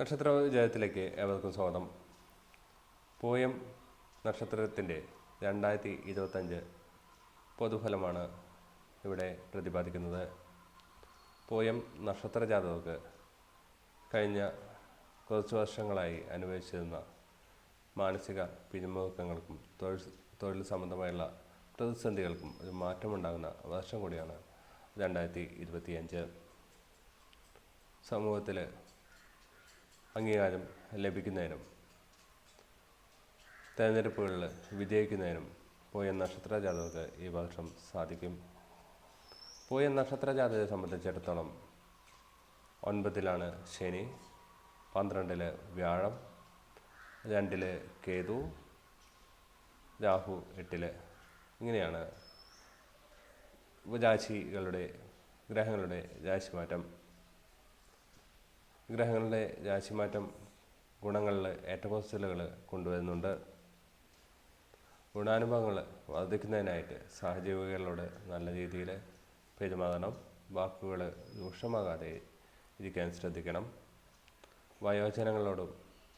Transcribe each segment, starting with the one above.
നക്ഷത്ര വിജയത്തിലേക്ക് ഏവർക്കും സ്വാഗതം. പോയം നക്ഷത്രത്തിന്റെ രണ്ടായിരത്തി ഇരുപത്തഞ്ച് പൊതുഫലമാണ് ഇവിടെ പ്രതിപാദിക്കുന്നത്. പോയം നക്ഷത്ര ജാതകർക്ക് കഴിഞ്ഞ കുറച്ച് വർഷങ്ങളായി അനുഭവിച്ചിരുന്ന മാനസിക പിരിമുറുക്കങ്ങൾക്കും തൊഴിൽ തൊഴിൽ സംബന്ധമായുള്ള പ്രതിസന്ധികൾക്കും ഒരു മാറ്റമുണ്ടാകുന്ന വർഷം കൂടിയാണ് രണ്ടായിരത്തി ഇരുപത്തിയഞ്ച്. സമൂഹത്തിൽ അംഗീകാരം ലഭിക്കുന്നതിനും തെരഞ്ഞെടുപ്പുകളിൽ വിജയിക്കുന്നതിനും പോയ നക്ഷത്ര ജാതകർക്ക് ഈ വർഷം സാധിക്കും. പോയ നക്ഷത്ര ജാതകത്തെ സംബന്ധിച്ചിടത്തോളം ഒൻപതിലാണ് ശനി പന്ത്രണ്ടിൽ വ്യാഴം രണ്ടിൽ കേതു രാഹു എട്ടിൽ ഇങ്ങനെയാണ് രാശികളുടെ ഗ്രഹങ്ങളുടെ രാശിമാറ്റം ഗ്രഹങ്ങളുടെ രാശിമാറ്റം ഗുണങ്ങളിൽ ഏറ്റക്കുറച്ചിലുകൾ കൊണ്ടുവരുന്നുണ്ട്. ഗുണാനുഭവങ്ങൾ വർദ്ധിക്കുന്നതിനായിട്ട് സഹജീവികളോട് നല്ല രീതിയിൽ പെരുമാറണം. വാക്കുകൾ രൂക്ഷമാകാതെ ഇരിക്കാൻ ശ്രദ്ധിക്കണം. വയോജനങ്ങളോടും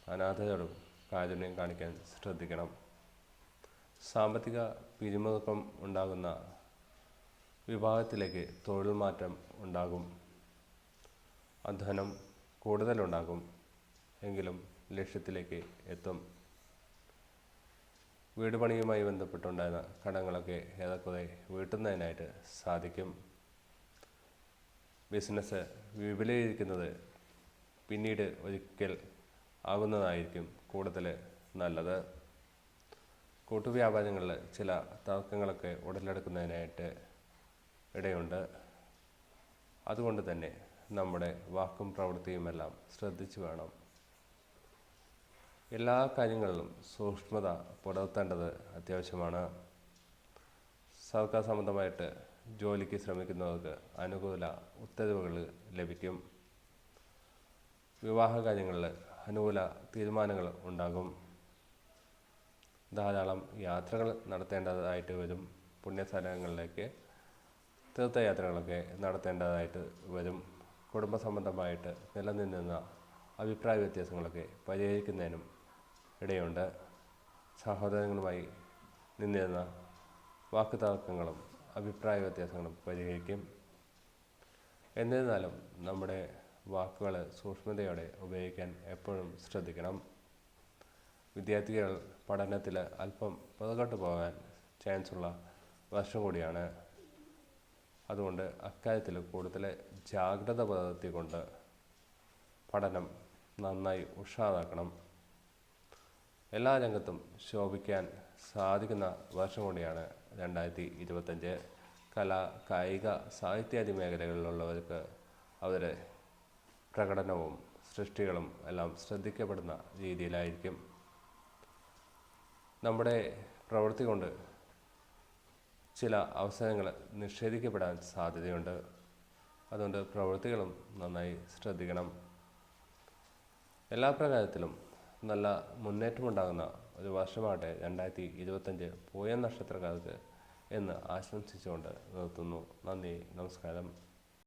അനാഥരോടും കാരുണ്യം കാണിക്കാൻ ശ്രദ്ധിക്കണം. സാമ്പത്തിക പിരിമുറുക്കം ഉണ്ടാകുന്ന വിഭാഗത്തിലേക്ക് തൊഴിൽ മാറ്റം ഉണ്ടാകും. അധ്വാനം കൂടുതലുണ്ടാകും എങ്കിലും ലക്ഷ്യത്തിലേക്ക് എത്തും. വീട് പണിയുമായി ബന്ധപ്പെട്ടുണ്ടായിരുന്ന കടങ്ങളൊക്കെ ഏതൊക്കെ വീട്ടുന്നതിനായിട്ട് സാധിക്കും. ബിസിനസ് വിപുലീകരിക്കുന്നത് പിന്നീട് ഒരിക്കൽ ആകുന്നതായിരിക്കും കൂടുതൽ നല്ലത്. കൂട്ടുവ്യാപാരങ്ങളിൽ ചില തർക്കങ്ങളൊക്കെ ഉടലെടുക്കുന്നതിനായിട്ട് ഇടയുണ്ട്. അതുകൊണ്ട് തന്നെ നമ്മുടെ വാക്കും പ്രവൃത്തിയുമെല്ലാം ശ്രദ്ധിച്ചു വേണം. എല്ലാ കാര്യങ്ങളിലും സൂക്ഷ്മത പുലർത്തേണ്ടത് അത്യാവശ്യമാണ്. സർക്കാർ സംബന്ധമായിട്ട് ജോലിക്ക് ശ്രമിക്കുന്നവർക്ക് അനുകൂല ഉത്തരവുകൾ ലഭിക്കും. വിവാഹ കാര്യങ്ങളിൽ അനുകൂല തീരുമാനങ്ങൾ ഉണ്ടാകും. ധാരാളം യാത്രകൾ നടത്തേണ്ടതായിട്ട് വരും. പുണ്യസ്ഥലങ്ങളിലേക്ക് തീർത്ഥയാത്രകളൊക്കെ നടത്തേണ്ടതായിട്ട് വരും. കുടുംബ സംബന്ധമായിട്ട് നിലനിന്നിരുന്ന അഭിപ്രായ വ്യത്യാസങ്ങളൊക്കെ പരിഹരിക്കുന്നതിനും ഇടയുണ്ട്. സഹോദരങ്ങളുമായി നിന്നിരുന്ന വാക്കുതർക്കങ്ങളും അഭിപ്രായ വ്യത്യാസങ്ങളും പരിഹരിക്കും. എന്നിരുന്നാലും നമ്മുടെ വാക്കുകൾ സൂക്ഷ്മതയോടെ ഉപയോഗിക്കാൻ എപ്പോഴും ശ്രദ്ധിക്കണം. വിദ്യാർത്ഥികൾ പഠനത്തിൽ അല്പം പുറകോട്ട് പോകാൻ ചാൻസുള്ള വർഷം കൂടിയാണ്. അതുകൊണ്ട് അക്കാര്യത്തിൽ കൂടുതൽ ജാഗ്രത പുലർത്തിക്കൊണ്ട് പഠനം നന്നായി ഉഷാറാക്കണം. എല്ലാ രംഗത്തും ശോഭിക്കാൻ സാധിക്കുന്ന വർഷം കൂടിയാണ് രണ്ടായിരത്തി ഇരുപത്തഞ്ച്. കല കായിക സാഹിത്യാദി മേഖലകളിലുള്ളവർക്ക് അവരുടെ പ്രകടനവും സൃഷ്ടികളും എല്ലാം ശ്രദ്ധിക്കപ്പെടുന്ന രീതിയിലായിരിക്കും. നമ്മുടെ പ്രവൃത്തി കൊണ്ട് ചില അവസരങ്ങൾ നിഷേധിക്കപ്പെടാൻ സാധ്യതയുണ്ട്. അതുകൊണ്ട് പ്രവൃത്തികളും നന്നായി ശ്രദ്ധിക്കണം. എല്ലാ പ്രകാരത്തിലും നല്ല മുന്നേറ്റമുണ്ടാകുന്ന ഒരു വർഷമാകട്ടെ രണ്ടായിരത്തി ഇരുപത്തഞ്ച് പോയ നക്ഷത്രക്കാർക്ക് എന്ന് ആശംസിച്ചുകൊണ്ട് നിർത്തുന്നു. നന്ദി നമസ്കാരം.